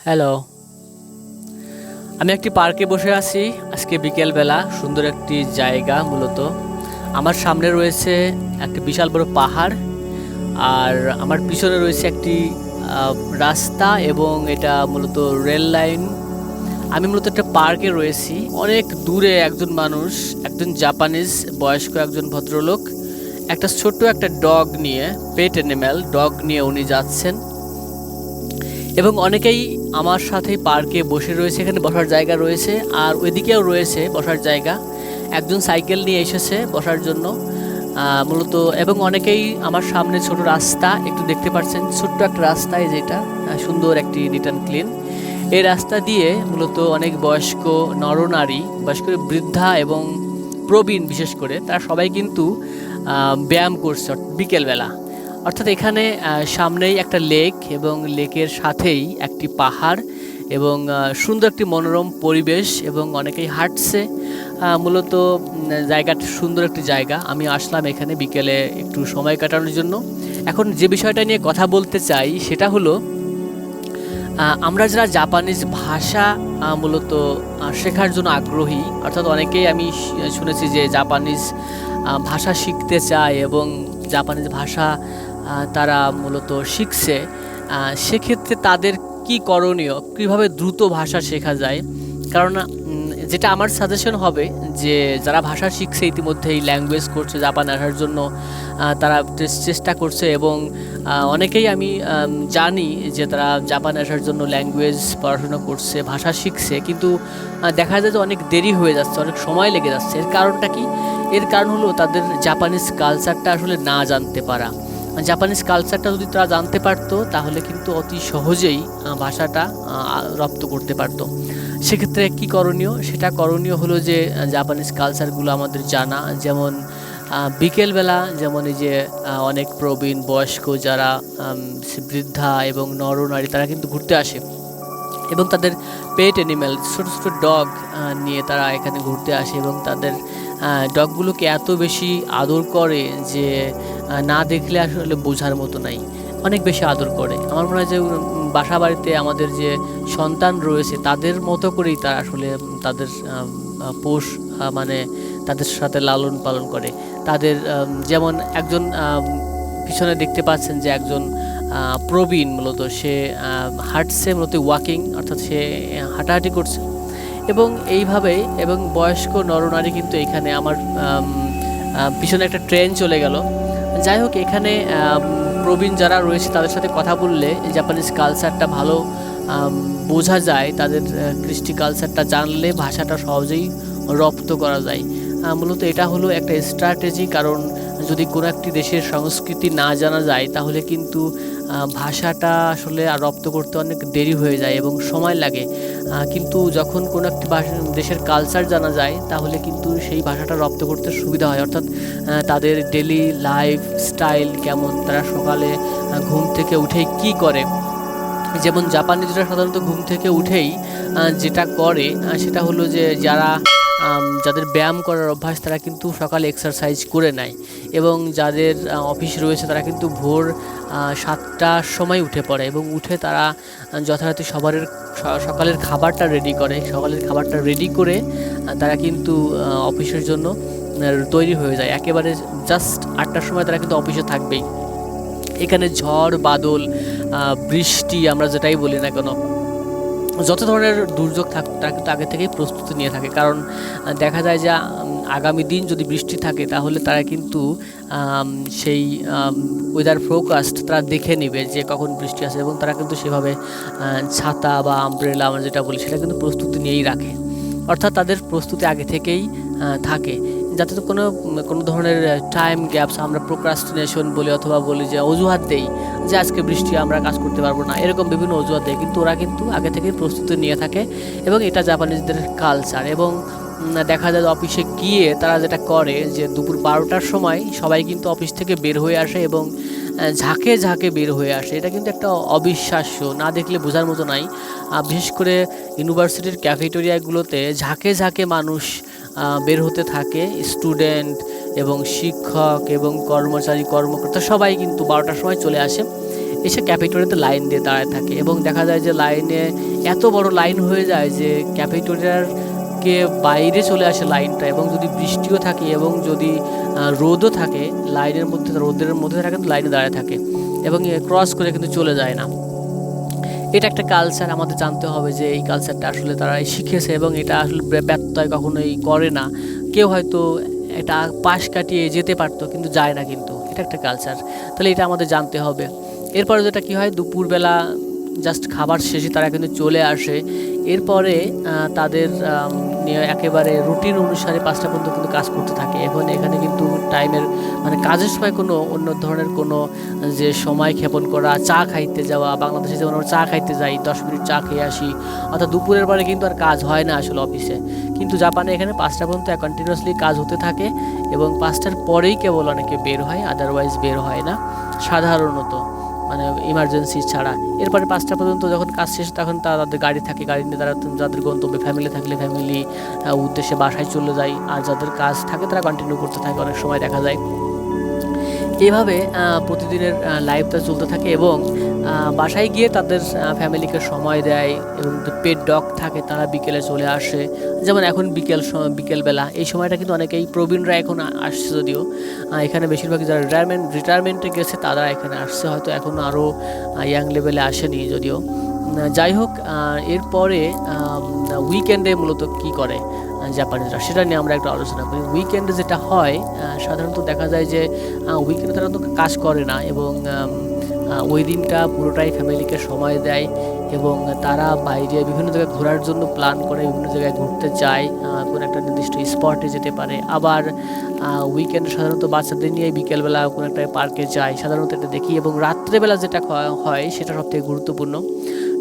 Hello আমি একটি পার্কে বসে আছি। আজকে বিকেলবেলা সুন্দর একটি জায়গা মূলত। আমার সামনে রয়েছে একটি বিশাল বড় পাহাড় আর আমার পিছনে রয়েছে একটি রাস্তা এবং এটা মূলত রেল লাইন। আমি মূলত একটা পার্কে রয়েছি। অনেক দূরে একজন মানুষ, একজন জাপানিজ বয়স্ক একজন ভদ্রলোক, একটা ছোট্ট একটা ডগ নিয়ে পেট অ্যানিম্যাল ডগ নিয়ে উনি যাচ্ছেন। এবং অনেকেই আমার সাথে পার্কে বসে রয়েছে, এখানে বসার জায়গা রয়েছে, আর ওইদিকেও রয়েছে বসার জায়গা। একজন সাইকেল নিয়ে এসেছে বসার জন্য মূলত, এবং অনেকেই আমার সামনে ছোট রাস্তা, একটু দেখতে পাচ্ছেন, ছোট্ট একটা রাস্তায় যেটা সুন্দর একটি নিট অ্যান্ড ক্লিন এই রাস্তা দিয়ে মূলত অনেক বয়স্ক নরনারী করে বৃদ্ধা এবং প্রবীণ বিশেষ করে, তারা সবাই কিন্তু ব্যায়াম করছে বিকেলবেলা। অর্থাৎ এখানে সামনেই একটা লেক এবং লেকের সাথেই একটি পাহাড় এবং সুন্দর একটি মনোরম পরিবেশ এবং অনেকেই হাঁটছে। মূলত জায়গাটা সুন্দর একটি জায়গা। আমি আসলাম এখানে বিকেলে একটু সময় কাটানোর জন্য। এখন যে বিষয়টা নিয়ে কথা বলতে চাই সেটা হলো আমরা যারা জাপানিজ ভাষা মূলত শেখার জন্য আগ্রহী, অর্থাৎ অনেকেই আমি শুনেছি যে জাপানিজ ভাষা শিখতে চায় এবং জাপানিজ ভাষা তারা মূলত শিখছে। সেক্ষেত্রে তাদের কি করণীয়? কীভাবে দ্রুত ভাষা শেখা যায়? কারণ যেটা আমার সাজেশন হবে যে, যারা ভাষা শিখছে ইতিমধ্যেই ল্যাঙ্গুয়েজ করছে, জাপান আসার জন্য তারা চেষ্টা করছে এবং অনেকেই আমি জানি যে তারা জাপান আসার জন্য ল্যাঙ্গুয়েজ পড়াশোনা করছে, ভাষা শিখছে, কিন্তু দেখা যায় যে অনেক দেরি হয়ে যাচ্ছে, অনেক সময় লেগে যাচ্ছে। এর কারণটা কি? এর কারণ হলো তাদের জাপানিজ কালচারটা আসলে না জানতে পারা। জাপানিজ কালচারটা যদি তারা জানতে পারতো, তাহলে কিন্তু অতি সহজেই ভাষাটা রপ্ত করতে পারতো। সেক্ষেত্রে কি করণীয়? সেটা করণীয় হলো যে জাপানিজ কালচারগুলো আমাদের জানা। যেমন বিকেলবেলা, যেমন এই যে অনেক প্রবীণ, বয়স্ক যারা বৃদ্ধা এবং নরনারী, তারা কিন্তু ঘুরতে আসে। এবং তাদের পেট অ্যানিম্যাল ছোটো ছোটো ডগ নিয়ে তারা এখানে ঘুরতে আসে এবং তাদের ডগগুলোকে এত বেশি আদর করে যে না দেখলে আসলে বোঝার মতো নাই। অনেক বেশি আদর করে। আমার মনে হয় যে বাসা বাড়িতে আমাদের যে সন্তান রয়েছে তাদের মতো করেই তারা আসলে তাদের পোষ মানে তাদের সাথে লালন পালন করে। তাদের যেমন একজন পিছনে দেখতে পাচ্ছেন যে একজন প্রবীণ মূলত। সে হাঁটছে মূলত ওয়াকিং অর্থাৎ সে হাঁটাহাঁটি করছে। এবং এইভাবেই এবং বয়স্ক নরনারী কিন্তু এখানে আমার আম, পিছনে একটা ট্রেন চলে গেল। যাই হোক, এখানে প্রবীণ যারা রয়েছে তাদের সাথে কথা বললে জাপানিজ কালচারটা ভালো বোঝা যায়। তাদের কৃষ্টি কালচারটা জানলে ভাষাটা সহজেই রপ্ত করা যায়। মূলত এটা হলো একটা স্ট্র্যাটেজি কারণ যদি কোনো একটি দেশের সংস্কৃতি না জানা যায়, তাহলে কিন্তু ভাষাটা আসলে আর রপ্ত করতে অনেক দেরি হয়ে যায় এবং সময় লাগে। কিন্তু যখন কোনো একটি দেশের কালচার জানা যায়, তাহলে কিন্তু সেই ভাষাটা রপ্ত করতে সুবিধা হয়। অর্থাৎ তাদের ডেলি লাইফ স্টাইল কেমন, তারা সকালে ঘুম থেকে উঠেই কি করে? যেমন জাপানিজরা সাধারণত ঘুম থেকে উঠেই যেটা করে সেটা হলো যে যারা যাদের ব্যায়াম করার অভ্যাস তারা কিন্তু সকালে এক্সারসাইজ করে নেয় এবং যাদের অফিস রয়েছে তারা কিন্তু ভোর সাতটার সময় উঠে পড়ে এবং উঠে তারা যথারীতি সবার সকালের খাবারটা রেডি করে। সকালের খাবারটা রেডি করে তারা কিন্তু অফিসের জন্য তৈরি হয়ে যায়। একেবারে জাস্ট আটটার সময় তারা কিন্তু অফিসে থাকবেই। এখানে ঝড়, বাদল বৃষ্টি আমরা যেটাই বলি না কেন যত ধরনের দুর্যোগ থাক কিন্তু আগে থেকেই প্রস্তুতি নিয়ে থাকে। কারণ দেখা যায় যে আগামী দিন যদি বৃষ্টি থাকে, তাহলে তারা কিন্তু সেই ওয়েদার ফোরকাস্ট তারা দেখে নেবে যে কখন বৃষ্টি আসে এবং তারা কিন্তু সেভাবে ছাতা বা আমব্রেলা আমরা যেটা বলি, সেটা কিন্তু প্রস্তুতি নিয়েই রাখে। অর্থাৎ তাদের প্রস্তুতি আগে থেকেই থাকে। যাতে তো কোনো কোনো ধরনের টাইম গ্যাপস আমরা প্রোক্রাস্টিনেশন বলি অথবা বলি যে অজুহাত দেই যে আজকে বৃষ্টি, আমরা কাজ করতে পারব না। এরকম বিভিন্ন অজুহাত দেয়। কিন্তু ওরা কিন্তু আগে থেকেই প্রস্তুতি নিয়ে থাকে এবং এটা জাপানিজদের কালচার এবং দেখা যায় অফিসে গিয়ে তারা যেটা করে যে দুপুর বারোটার সময় সবাই কিন্তু অফিস থেকে বের হয়ে আসে এবং ঝাঁকে ঝাঁকে বের হয়ে আসে। এটা কিন্তু একটা অবিশ্বাস্য, না দেখলে বোঝার মতো নাই। বিশেষ করে ইউনিভার্সিটির ক্যাফেটেরিয়াগুলোতে ঝাঁকে ঝাঁকে মানুষ বের হতে থাকে। স্টুডেন্ট এবং শিক্ষক এবং কর্মচারী, কর্মকর্তা সবাই কিন্তু বারোটার সময় চলে আসে। এসে ক্যাফেটোরিয়াতে লাইন দিয়ে দাঁড়ায় থাকে এবং দেখা যায় যে লাইনে এত বড় লাইন হয়ে যায় যে ক্যাফেটোরিয়ার কে বাইরে চলে আসে লাইনটা এবং যদি বৃষ্টিও থাকে এবং যদি রোদও থাকে লাইনের মধ্যে, রোদের মধ্যে থাকে লাইনে দাঁড়ায় থাকে এবং ক্রস করে কিন্তু চলে যায় না। এটা একটা কালচার আমাদের জানতে হবে যে এই কালচারটা আসলে তারা শিখেছে এবং এটা আসলে ব্যত্যয় কখনোই করে না। কেউ হয়তো এটা পাশ কাটিয়ে যেতে পারতো, কিন্তু যায় না কিন্তু। এটা একটা কালচার তাহলে এটা আমাদের জানতে হবে। এরপরে যেটা কি হয়, দুপুরবেলা জাস্ট খাবার শেষে তারা কিন্তু চলে আসে। এরপরে তাদের নিয়ে একেবারে রুটিন অনুসারে পাঁচটা পর্যন্ত কিন্তু কাজ করতে থাকে। এবং এখানে কিন্তু টাইমের মানে কাজের সময় কোনো অন্য ধরনের কোনো, যে সময় ক্ষেপণ করা, চা খাইতে যাওয়া, বাংলাদেশে যেমন আমরা চা খাইতে যাই, দশ মিনিট চা খেয়ে আসি, অর্থাৎ দুপুরের পরে কিন্তু আর কাজ হয় না আসলে অফিসে। কিন্তু জাপানে এখানে পাঁচটা পর্যন্ত কন্টিনিউয়াসলি কাজ হতে থাকে এবং পাঁচটার পরেই কেবল অনেকে বের হয় আদারওয়াইজ বের হয় না, সাধারণত। মানে ইমার্জেন্সি ছাড়া। এরপরে পাঁচটা পর্যন্ত যখন কাজ শেষ, তখন তারা তাদের গাড়ি থাকে, গাড়ি নিয়ে তারা যাদের গন্তব্যে ফ্যামিলি থাকলে ফ্যামিলি উদ্দেশ্যে বাসায় চলে যায়। আর যাদের কাজ থাকে, তারা কন্টিনিউ করতে থাকে, অনেক সময় দেখা যায়। এইভাবে প্রতিদিনের লাইফটা চলতে থাকে এবং বাসায় গিয়ে তাদের ফ্যামিলিকে সময় দেয় এবং পেট ডগ থাকে তারা বিকেলে চলে আসে। যেমন এখন বিকেল বিকেলবেলা। এই সময়টা কিন্তু অনেকেই প্রবীণরা এখন আসছে যদিও। এখানে বেশিরভাগ যারা রিটায়ারমেন্ট রিটায়ারমেন্টে গেছে তারা এখানে আসছে। হয়তো এখন আরও ইয়াং লেভেলে আসেনি যদিও। যাই হোক এরপরে উইকেন্ডে মূলত কি করে জাপানিজরা? সেটা নিয়ে আমরা একটু আলোচনা করি। উইকেন্ডে যেটা হয় সাধারণত দেখা যায় যে উইকেন্ডে তারা তো কাজ করে না এবং ওই দিনটা পুরোটাই ফ্যামিলিকে সময় দেয় এবং তারা বাইরে বিভিন্ন জায়গায় ঘোরার জন্য প্ল্যান করে, বিভিন্ন জায়গায় ঘুরতে যায় কোনো একটা নির্দিষ্ট স্পটে যেতে পারে। আবার উইকেন্ডে সাধারণত বাচ্চাদের নিয়ে বিকেলবেলা কোনো একটা পার্কে যায়। সাধারণত এটা দেখি এবং রাত্রেবেলা যেটা হয় সেটা সবথেকে গুরুত্বপূর্ণ।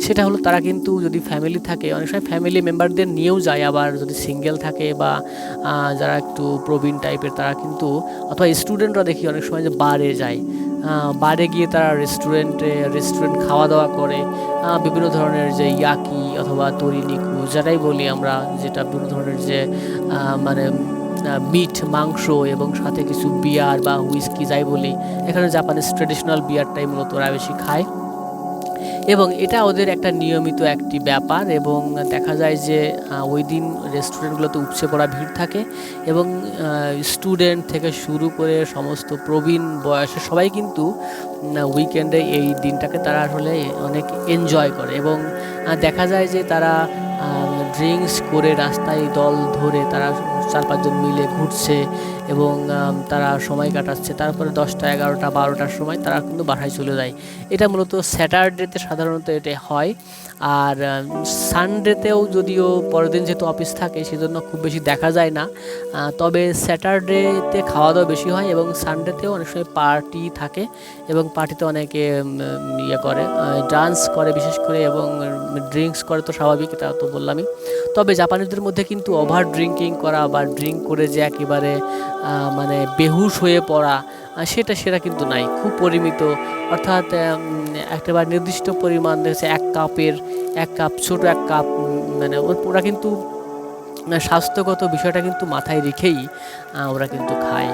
সেটা হলো তারা কিন্তু যদি ফ্যামিলি থাকে, অনেক সময় ফ্যামিলি মেম্বারদের নিয়েও যায়। আবার যদি সিঙ্গেল থাকে বা যারা একটু প্রবীণ টাইপের তারা কিন্তু, অথবা স্টুডেন্টরা দেখি অনেক সময় যে বারে যায়। বারে গিয়ে তারা রেস্টুরেন্টে রেস্টুরেন্ট খাওয়া দাওয়া করে বিভিন্ন ধরনের যে ইয়াকি অথবা তরি নিকু, যেটাই বলি আমরা, যেটা বিভিন্ন ধরনের যে মানে মিট মাংস এবং সাথে কিছু বিয়ার বা হুইস্কি যাই বলি, এখানে জাপানিজ ট্রেডিশনাল বিয়ারটাই মূলত ওরা বেশি খায়। এবং এটা ওদের একটা নিয়মিত একটি ব্যাপার এবং দেখা যায় যে ওই দিন রেস্টুরেন্টগুলোতে উপচে পড়া ভিড় থাকে এবং স্টুডেন্ট থেকে শুরু করে সমস্ত প্রবীণ বয়সে সবাই কিন্তু উইকেন্ডে এই দিনটাকে তারা আসলে অনেক এনজয় করে এবং দেখা যায় যে তারা ড্রিঙ্কস করে রাস্তায় দল ধরে তারা চার পাঁচজন মিলে ঘুরছে এবং তারা সময় কাটাচ্ছে। তারপরে দশটা, এগারোটা, বারোটার সময় তারা কিন্তু বাসায় চলে যায়। এটা মূলত স্যাটারডেতে সাধারণত এটা হয়। আর সানডেতেও যদিও পরের দিন যেহেতু অফিস থাকে, সেজন্য খুব বেশি দেখা যায় না। তবে স্যাটারডেতে খাওয়া দাওয়া বেশি হয় এবং সানডেতেও অনেক সময় পার্টি থাকে এবং পার্টিতে অনেকে ইয়ে করে ডান্স করে বিশেষ করে এবং ড্রিঙ্কস করে তো স্বাভাবিক তা তো বললামই। তবে জাপানিদের মধ্যে কিন্তু ওভার ড্রিঙ্কিং করা বা ড্রিঙ্ক করে যে একেবারে মানে বেহুশ হয়ে পড়া সেটা সেটা কিন্তু নাই। খুব পরিমিত। অর্থাৎ একটাবার নির্দিষ্ট পরিমাণ দেখছে এক কাপের, এক কাপ, ছোট এক কাপ মানে ওরা কিন্তু স্বাস্থ্যগত বিষয়টা কিন্তু মাথায় রেখেই ওরা কিন্তু খায়।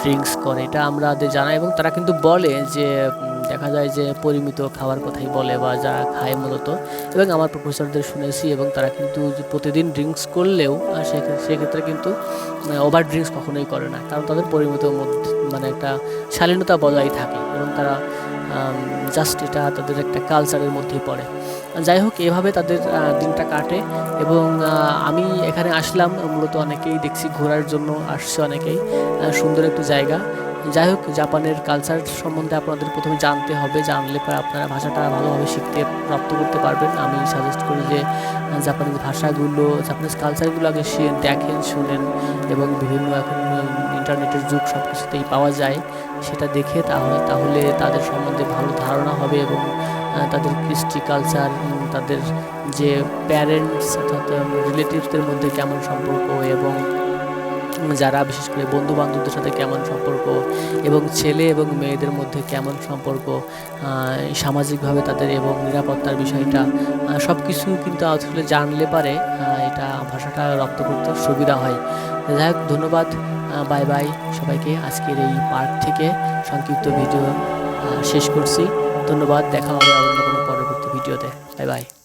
ড্রিঙ্কস করে। এটা আমাদের জানাই এবং তারা কিন্তু বলে যে দেখা যায় যে পরিমিত খাওয়ার কথাই বলে বা যা খায় মূলত। এবং আমার প্রফেসরদের শুনেছি এবং তারা কিন্তু প্রতিদিন ড্রিঙ্কস করলেও সেক্ষেত্রে কিন্তু ওভার ড্রিঙ্কস কখনোই করে না। কারণ তাদের পরিমিত মানে একটা শালীনতা বজায় থাকে এবং তারা জাস্ট এটা তাদের একটা কালচারের মধ্যেই পড়ে। যাই হোক, এভাবে তাদের দিনটা কাটে এবং আমি এখানে আসলাম, মূলত অনেকেই দেখছি ঘোরার জন্য, আসছে অনেকেই সুন্দর একটি জায়গা। যাই হোক, জাপানের কালচার সম্বন্ধে আপনাদের প্রথমে জানতে হবে, জানলে পরে আপনারা ভাষাটা ভালোভাবে শিখতে প্রাপ্ত করতে পারবেন। আমি সাজেস্ট করি যে জাপানিজ ভাষাগুলো জাপানিজ কালচারগুলো আগে দেখেন, শুনেন এবং বিভিন্ন এখন ইন্টারনেটের যুগ সব কিছুতেই পাওয়া যায়। সেটা দেখে তাহলে তাহলে তাদের সম্বন্ধে ভালো ধারণা হবে এবং তাদের কৃষ্টি কালচার তাদের যে প্যারেন্টস অর্থাৎ রিলেটিভসদের মধ্যে কেমন সম্পর্ক এবং যারা বিশেষ করে বন্ধু বান্ধবদের সাথে কেমন সম্পর্ক এবং ছেলে এবং মেয়েদের মধ্যে কেমন সম্পর্ক সামাজিকভাবে তাদের এবং নিরাপত্তার বিষয়টা সব কিছু কিন্তু আসলে জানলে পারে এটা ভাষাটা রপ্ত করতে সুবিধা হয়। যাই হোক, ধন্যবাদ বাই বাই সবাইকে। আজকের এই পার্ক থেকে সংক্ষিপ্ত ভিডিও শেষ করছি। ধন্যবাদ দেখা হবে অন্য কোনো পরবর্তী ভিডিওতে। Bye bye.